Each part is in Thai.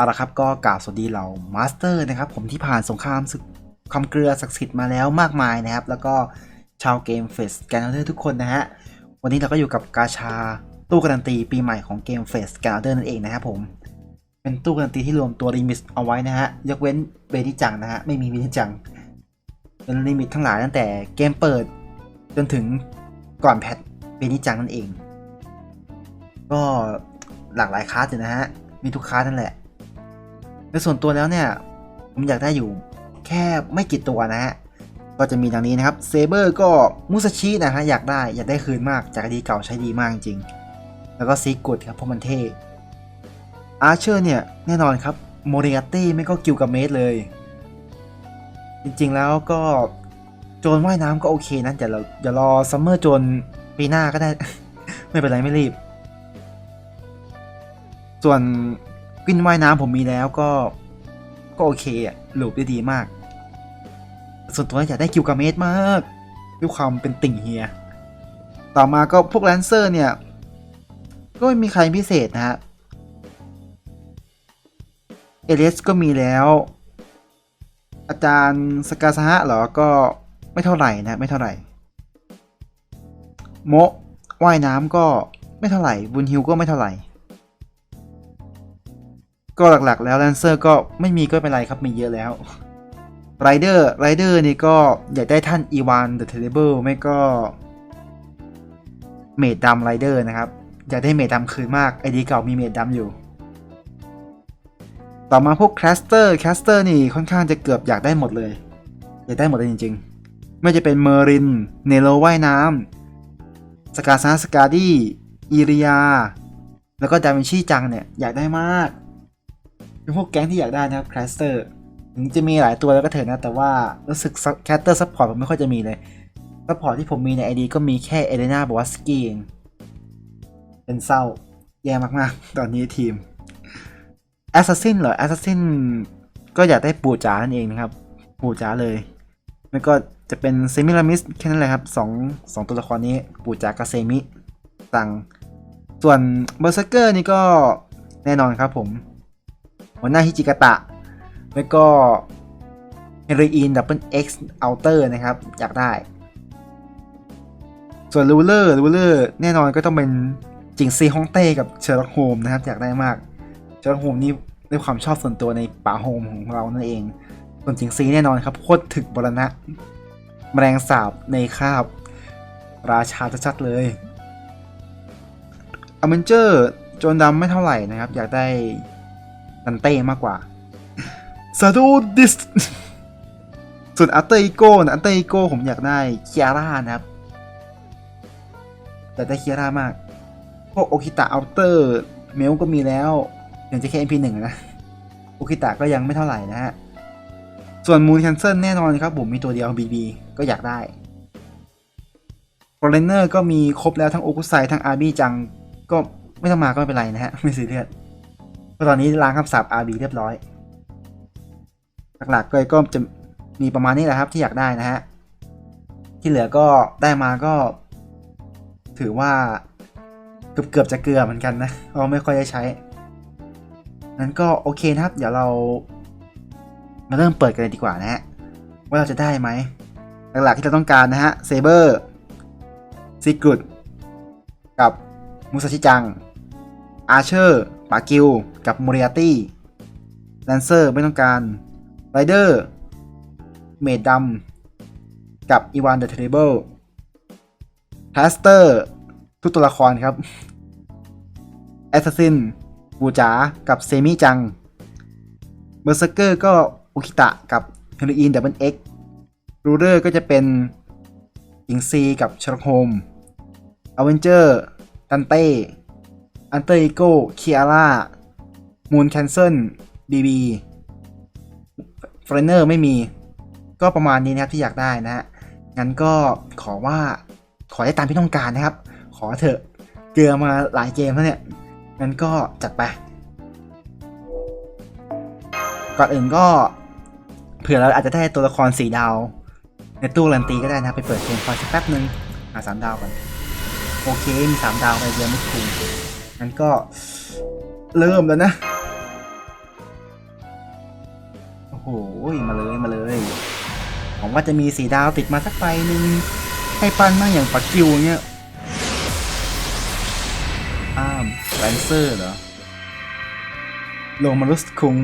เอาละครับก็กล่าวสวัสดีเรามาสเตอร์นะครับผมที่ผ่านสงครามศึกความเกลือศักดิ์สิทธิ์มาแล้วมากมายนะครับ แล้วก็ชาวเกมเฟสแกนเดอร์ทุกคนนะฮะ วันนี้เราก็อยู่กับกาชาตู้การันตีปีใหม่ของเกมเฟสแกนเดอร์นั่นเองนะครับผม เป็นตู้การันตีที่รวมตัวลิมิตเอาไว้นะฮะ ยกเว้นเบนิจังนะฮะ ไม่มีเบนิจัง เป็นลิมิตทั้งหลายตั้งแต่เกมเปิด จนถึงก่อนแพทเบนิจังนั่นเอง ก็หลากหลายคลาสอยู่นะฮะ มีทุกคลาสนั่นแหละ ในส่วนตัวแล้วเนี่ย ผมอยากได้อยู่แค่ไม่กี่ตัวนะฮะ ก็จะมีดังนี้นะครับเซเบอร์ก็มุสชินะฮะอยากได้อยากได้คืนมากจากดีเก่าใช้ดีมากจริง แล้วก็ซีกุดครับเพราะมันเท่อาร์เชอร์เนี่ยแน่นอนครับโมเรียตี้ไม่ก็กิลกับเมสเลย จริงๆแล้วก็โจนว่ายน้ำก็โอเคนะแต่เราอย่ารอซัมเมอร์โจนปีหน้าก็ได้ ไม่เป็นไรไม่รีบ ส่วน วินว่ายน้ำผมมีแล้วก็ ก็โอเคอะหลูบได้ดีมาก ส่วนตัวอยากได้กิลกาเมสมากด้วยความเป็นติ่งเฮีย ต่อมาก็พวกแลนเซอร์เนี่ย ก็ไม่มีใครพิเศษนะฮะ เอเลสก็มีแล้ว อาจารย์สกาซฮะเหรอ ก็ไม่เท่าไหร่นะ ไม่เท่าไหร่ โมว่ายน้ำก็ไม่เท่าไหร่ บุญฮิวก็ไม่เท่าไหร่ ก็หลักๆ แล้วแลนเซอร์ก็ไม่มีก็ไม่เป็นไรครับมีเยอะแล้วไรเดอร์ไรเดอร์นี่ก็อยากได้ท่านอีวานเดอะเทเลเบิลไม่ก็เมดดำไรเดอร์นะครับ อยากได้เมดดำคืนมากไอดีเก่ามีเมดดำอยู่ ต่อมาพวกแคสเตอร์แคสเตอร์นี่ค่อนข้างจะเกือบอยากได้หมดเลย อยากได้หมดเลยจริง ๆ ไม่จะเป็นเมอริน เนโรว่ายน้ำสกาซาสกาดี้อีริยา แล้วก็ดาวินชีจังเนี่ยอยากได้มาก เป็นพวกแก๊งที่อยากได้นะครับแคสเตอร์ถึงจะมีหลายตัวแล้วก็เถอะนะ แต่ว่ารู้สึกแคสเตอร์ซัพพอร์ตผมไม่ค่อยจะมีเลยซัพพอร์ตที่ผมมีใน ID ก็มีแค่เอเลนาบอวัสกี้เองเป็นเศร้าแย่มากๆ ตอนนี้ทีมแอสซัสซินเหรอแอสซัสซินก็อยากได้ปู่จ๋านั่นเองนะครับปู่จ๋าเลยแล้วก็จะเป็นเซมิลามิสแค่นั้นแหละครับสองสองตัวละครนี้ปู่จ๋ากับเซมิสั่งส่วนเบอร์เซเกอร์นี่ก็แน่นอนครับผม หัวหน้าฮิจิกะตะ แล้วก็เฮโรอีนดับเบิลเอ็กซ์อัลเตอร์นะครับ อยากได้ ส่วนรูเลอร์รูเลอร์แน่นอนก็ต้องเป็นจิงซีฮ่องเต้กับเชอร์ล็อกโฮมนะครับ อยากได้มาก เชอร์ล็อกโฮมนี่ด้วยความชอบส่วนตัวในป่าโฮมของเรานั่นเอง ส่วนจิงซีแน่นอนครับโคตรถึกบรณะ แมลงสาบในคาบ ราชาชัดๆเลยอเมนเจอร์โจนดำไม่เท่าไหร่นะครับ อยากได้ ดันเต้มากกว่าซาโดดิสส่วนอัตเตอร์อีโก้นะอัตเตอร์อีโก้ผมอยากได้เคียร่านะครับอยากได้เคียร่ามากพวกโอคิตะอัลเตอร์เมลก็มีแล้วยังจะแค่ MP1 นะโอคิตะก็ยังไม่เท่าไหร่นะฮะส่วนมูนแคนเซิลแน่นอนครับผมมีตัวเดียว BB ก็อยากได้ฟอร์เรนเนอร์ก็มีครบแล้วทั้งโอคุไซทั้งอาร์บี้จังก็ไม่ต้องมาก็ไม่เป็นไรนะฮะ ไม่ซีเรียส พราะตอนนี้ล้างคำสาป RB เรียบร้อย หลักๆก็ก็จะมีประมาณนี้แหละครับที่อยากได้นะฮะ ที่เหลือก็ได้มาก็ ถือว่าเกือบเกือบจะเกลือเหมือนกันนะเราไม่ค่อยได้ใช้ นั้นก็โอเคนะครับ เดี๋ยวเรามาเริ่มเปิดกันเลยดีกว่านะฮะ ว่าเราจะได้ไหม หลักๆที่เราต้องการนะฮะเซเบอร์ซิกุดกับมุสชิจัง อาร์เชอร์ปากิล กับโมเรียตี้แลนเซอร์ไม่ต้องการไรเดอร์เมดดำกับอีวานเดอะเทเบิลพลาสเตอร์ทุกตัวละครครับแอสซัสซินบูจ๋ากับเซมิจังเบอร์เซเกอร์ก็อุคิตะกับเฮโรอีนดับเบิลเอ็กรูเดอร์ก็จะเป็นอิงซีกับชาร์โฮมอเวนเจอร์ดันเต้ อันเตอร์อีโก้เคียร่า มูนแคนเซิลบีบีเฟรนเนอร์ไม่มี ก็ประมาณนี้นะครับที่อยากได้นะฮะงั้นก็ขอว่าขอได้ตามที่ต้องการนะครับ ขอเถอะเกลือมาหลายเกมแล้วเนี่ยงั้นก็จัดไป ก่อนอื่นก็เผื่อเราอาจจะได้ตัวละครสีดาว ในตู้รันตีก็ได้นะไปเปิดเกมคอยสักแป๊บนึงหาสามดาวก่อนโอเคมีสามดาวไปเยอะไม่ถูกงั้นก็เริ่มแล้วนะ โหมาเลยมาเลยผมว่าจะมีสีดาวติดมาสักใบหนึ่งให้ปั้นมากอย่างปักกิวเนี่ยอ้ามแลนเซอร์เหรอโลมารุสคุง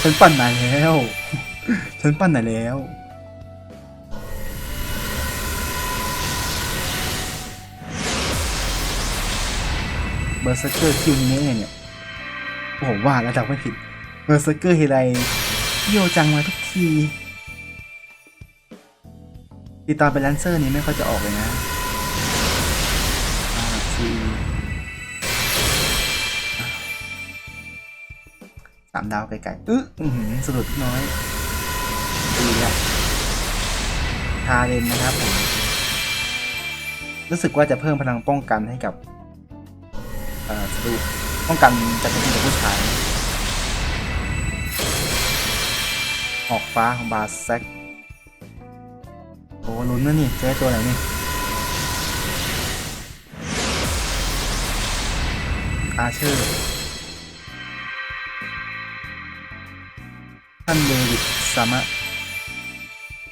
ฉันปั้นนาแล้ว ฉันปั้นนาแล้ว เบอร์เซอร์เกอร์คิวเนี้เนี่ย โอ้โหว่าแล้วจำไม่ผิด เบอร์เซอร์เกอร์เฮไรเที่ยวจังมาทุกที ติดตามเป็นแลนเซอร์นี้ไม่ค่อยจะออกเลยนะสามดาวไกลๆอื้อสะดุดน้อยดีละทาเลนนะครับผม รู้สึกว่าจะเพิ่มพลังป้องกันให้กับศัตรูป้องกันจากผู้หญิงกับผู้ชาย ออกฟ้าของบาแซกโอ้ลุ้นนะนี่เจะได้ตัวไหนนี่อาเชอร์ท่านเดวิดซามะ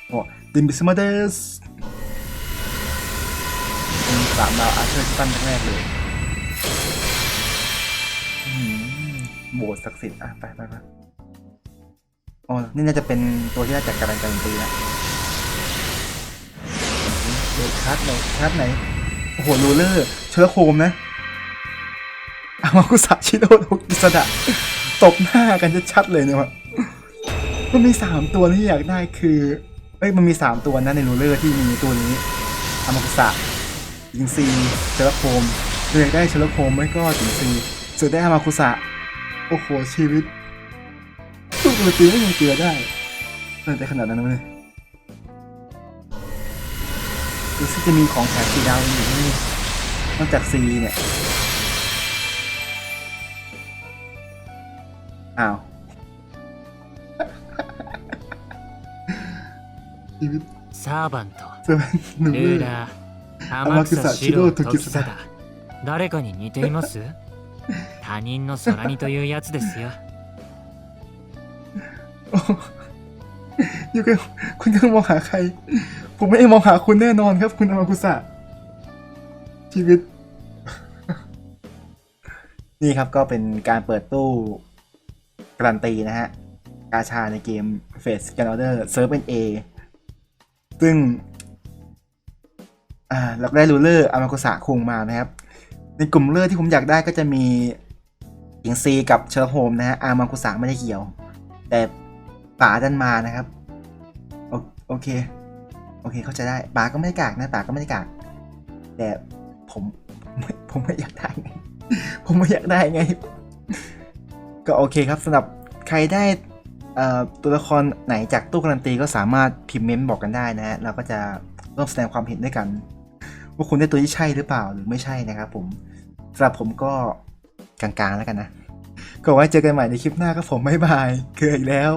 โอ้ดิมบิสมาเดสเป็นสามดาวอาเชอร์ที่ปั้นแรกเลยอืมโบสถ์ศักดิ์สิทธิ์อะ ไปไปไป อ๋อ นี่น่าจะเป็นตัวที่ได้จากการันตีนะเดี๋ยวคัดไหนคัดไหน โอ้โหรูเลอร์เชื้อโคมนะอามากุสะชิโดโทกิสดะตบหน้ากันจะชัดเลยเนี่ยวะมันมีสามตัวที่อยากได้คือ เอ้ย มันมีสามตัวนะในรูเลอร์ที่มีตัวนี้อามากุสะยิงซีเชื้อโคมอยากได้เชื้อโคมไม่ก็จิงซีสุดได้อามาคุสะโอ้โหชีวิต สู้กับตีไม่ยังเกลือได้น่าจะขนาดนั้นนะเลยดูซิจะมีของแถมสีดาวอยู่ไหมนี่นอกจากซีเนี่ย อ้าว ชีวิต サーバント เซเว่นหนึ่ง ル เล ー ย ラー天天草草四郎四郎時貞時貞誰かに似ています他人の空にというやつですよ อยู่กันคุณกำลังมองหาใคร ผมไม่ได้มองหาคุณแน่นอนครับ คุณอามากุสะชีวิต นี่ครับก็เป็นการเปิดตู้การันตีนะฮะ กาชาในเกม Face s c a n o r d e r เซิร์ฟเป็น A ซึ่ง อ่าเราได้รูเลอร์อามากุสะคงมานะครับ ในกลุ่มเลอร์ที่ผมอยากได้ก็จะมีหญิงซีกับเชอร์โฮมนะฮะอามากุสะไม่ได้เกี่ยว แต่ ป๋าดันมานะครับโอโอเค โอเค เข้าใจได้ป๋าก็ไม่ได้กากนะป๋าก็ไม่ได้กาก แต่ผมผมไม่ผมไม่อยากได้ไงผมไม่อยากได้ไง ก็โอเคครับสำหรับใครได้ตัวละครไหนจากตู้การันตีก็สามารถพิมพ์เมนต์บอกกันได้นะฮะเราก็จะร่วมแสดงความเห็นด้วยกัน ว่าคุณได้ตัวที่ใช่หรือเปล่าหรือไม่ใช่นะครับผมสำหรับผมก็กลางๆแล้วกันนะ ก็ไว้เจอกันใหม่ในคลิปหน้าครับผมบ๊ายบายเกลืออีกแล้ว